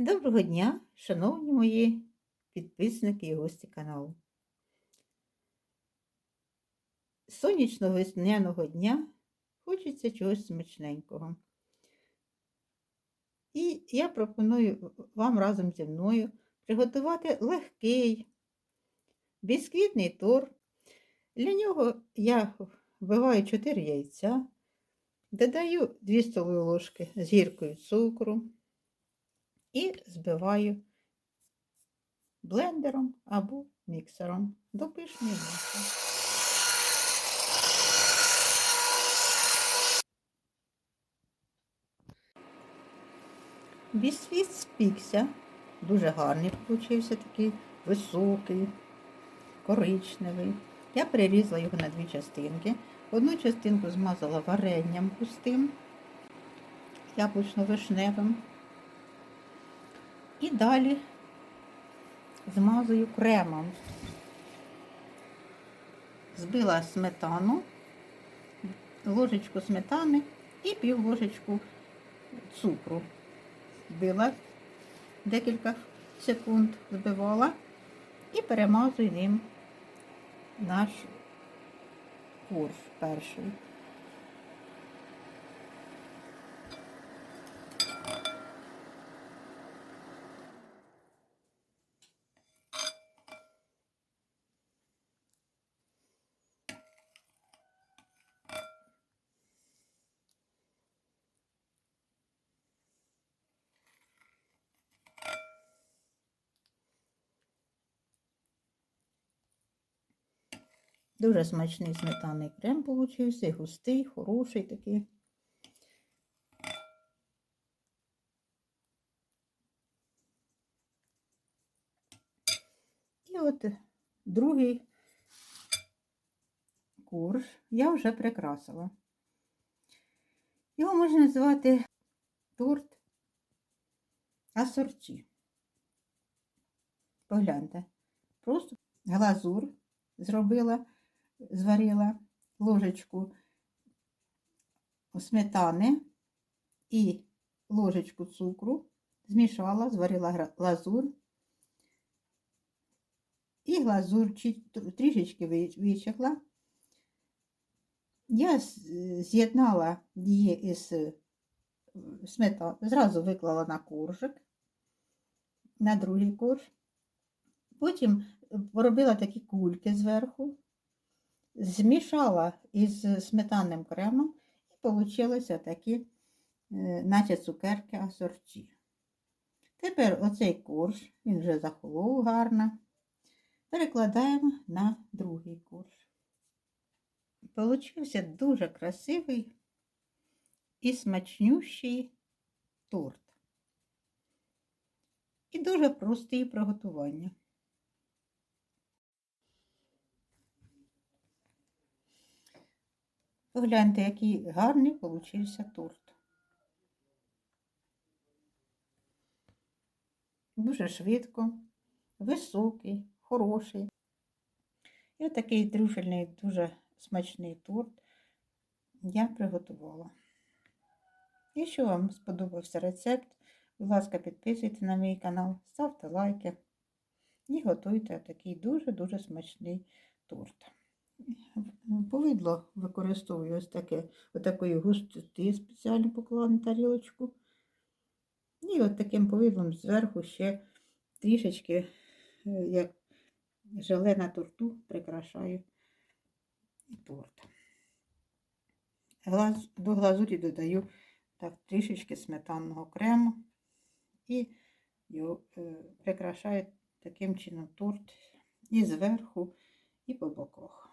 Доброго дня, шановні мої підписники і гості каналу. Сонячного весняного дня хочеться чогось смачненького. І я пропоную вам разом зі мною приготувати легкий бісквітний торт. Для нього я вбиваю 4 яйця, додаю 2 столові ложки з гіркою цукру і збиваю блендером або міксером до пишної маси. Бісквіт спікся, дуже гарний получився, такий високий, коричневий. Я перерізала його на дві частинки. Одну частинку змазала варенням пустим, яблучно-вишневим. І далі змазую кремом. Збила сметану, ложечку сметани і пів ложечку цукру. Збила декілька секунд, збивала і перемазую ним наш курс перший. Дуже смачний сметанний крем получився, густий, хороший такий. І от другий курс я вже прикрасила. Його можна називати торт асорті. Погляньте, просто глазур зробила зварила ложечку сметани і ложечку цукру, змішала, зварила глазур. І глазур трішечки вичекла. Я з'єднала її із сметаною, зразу виклала на коржик, на другий корж. Потім поробила такі кульки зверху, змішала із сметанним кремом і вийшли такі, е, наче цукерки асорті. Тепер оцей корж, він вже захолов гарно, перекладаємо на другий корж. Получився дуже красивий і смачнющий торт. І дуже простий в Погляньте, який гарний получився торт. Дуже швидко, високий, хороший. І отакий трюфельний, дуже смачний торт я приготувала. Якщо вам сподобався рецепт, будь ласка, підписуйтесь на мій канал, ставте лайки і готуйте такий дуже-дуже смачний торт. Повидло використовую ось таке, отакої густоти спеціально поклала на тарілочку. І от таким повидлом зверху ще трішечки, е, як желе на торту, прикрашаю торт. До глазурі додаю так трішечки сметанного крему і його е, прикрашаю таким чином торт і зверху, і по боках.